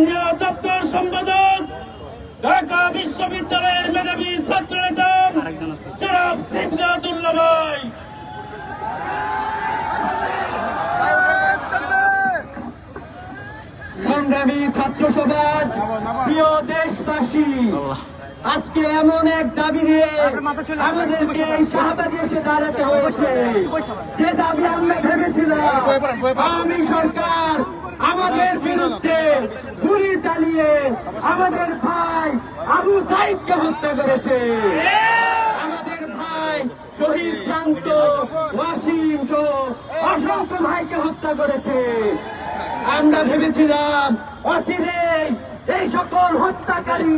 কেন্দ্রীয় দপ্তর সম্পাদক ঢাকা বিশ্ববিদ্যালয়ের মেধাবী ছাত্র নেতা জনাব সিদ্ধাতুল্লাহ ভাই। সংগ্রামী ছাত্র সমাজ প্রিয় দেশবাসী আজকে এমন এক দাবি নিয়ে আমাদেরকে এই শাহবাগে এসে দাঁড়াতে হয়েছে। যে দাবি আমরা ভেবেছিলাম আওয়ামী সরকার আমাদের বিরুদ্ধে গুলি চালিয়ে আমাদের ভাই আবু সাইদকে হত্যা করেছে। আমাদের ভাই শহীদ শান্ত, ওয়াসিম সহ অসংখ্য ভাইকে হত্যা করেছে। আমরা ভেবেছিলাম, অচিরে এই সকল হত্যাকারী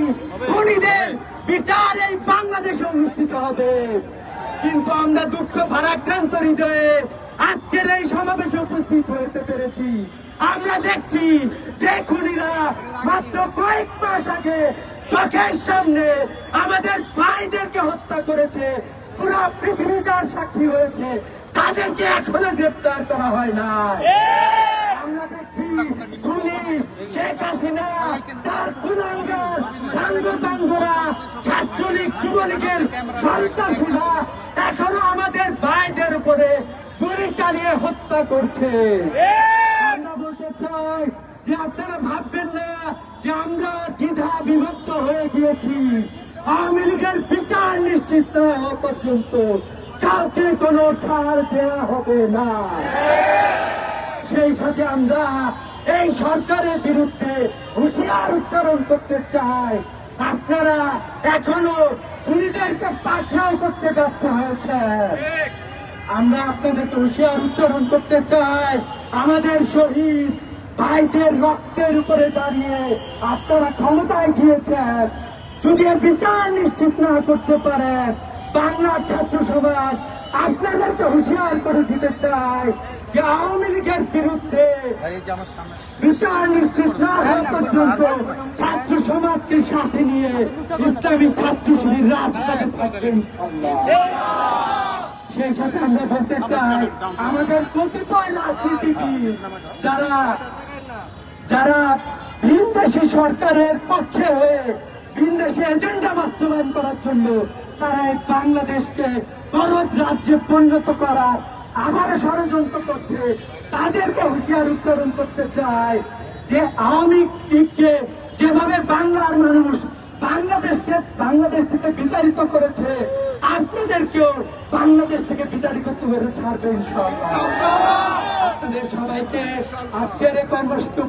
খুনিদের বিচার এই বাংলাদেশে অনুষ্ঠিত হবে। কিন্তু আমরা দুঃখ, ভারাক্রান্ত হৃদয়ে আজকের এই সমাবেশে উপস্থিত হতে পেরেছি। আমরা দেখছি যে খুনিরা মাত্র কয়েক মাস আগে চোখের সামনে আমাদের ভাইদেরকে হত্যা করেছে। পুরো পৃথিবী যার সাক্ষী হয়েছে, তাদেরকে এখনও গ্রেপ্তার করা হয় না আমরা দেখছি খুনি শেখ হাসিনা, তার কুলাঙ্গার সাঙ্গপাঙ্গরা ছাত্রলীগ, যুবলীগের সন্ত্রাসীরা এখনও আমাদের ভাইদের উপরে গুলি চালিয়ে হত্যা করছে। চাই যে আপনারা ভাববেন না যে আমরা দ্বিধা বিভক্ত হয়ে গিয়েছি। আওয়ামী লীগের বিচার নিশ্চিত না হওয়া পর্যন্ত কাউকে কোনো ছাড় দেওয়া হবে না। সেই সাথে আমরা এই সরকারের বিরুদ্ধে হুঁশিয়ার উচ্চারণ করতে চাই। আপনারা এখনও খুনিদেরকে পাঠাও করতে ব্যর্থ হয়েছে আমরা আপনাদেরকে হুঁশিয়ার উচ্চারণ করতে চাই। আমাদের শহীদ ভাইদের রক্তের উপরে দাঁড়িয়ে আপনারা ক্ষমতায় গিয়েছেন। যদি বিচার নিশ্চিত না করতে পারে বাংলা ছাত্র সমাজ আপনাদেরকে হুঁশিয়ার করে দিতে চাই যে আওয়ামী লীগের বিরুদ্ধে বিচার নিশ্চিত না হওয়া পর্যন্ত ছাত্র সমাজকে সাথে নিয়ে ইসলামী ছাত্র শিবির রাজপথে থাকবেন সেই সাথে আমরা বলতে চাই, আমাদের কতিপয় রাজনীতিবিদ যারা যারা সরকারের পক্ষে হয়ে এজেন্ডা বাস্তবায়ন করার জন্য তারা এই বাংলাদেশকে গরজ রাজ্যে পরিণত করার আবার ষড়যন্ত্র করছে, তাদেরকে হুঁশিয়ার উচ্চারণ করতে চাই যে আওয়ামী লীগকে যেভাবে বাংলার মানুষ বাংলাদেশ থেকে বিতাড়িত করেছে। আপনাদেরকেও বাংলাদেশ থেকে বিতাড়িত করে ছাড়বে আপনাদের সবাইকে আজকের এই কর্মসূচি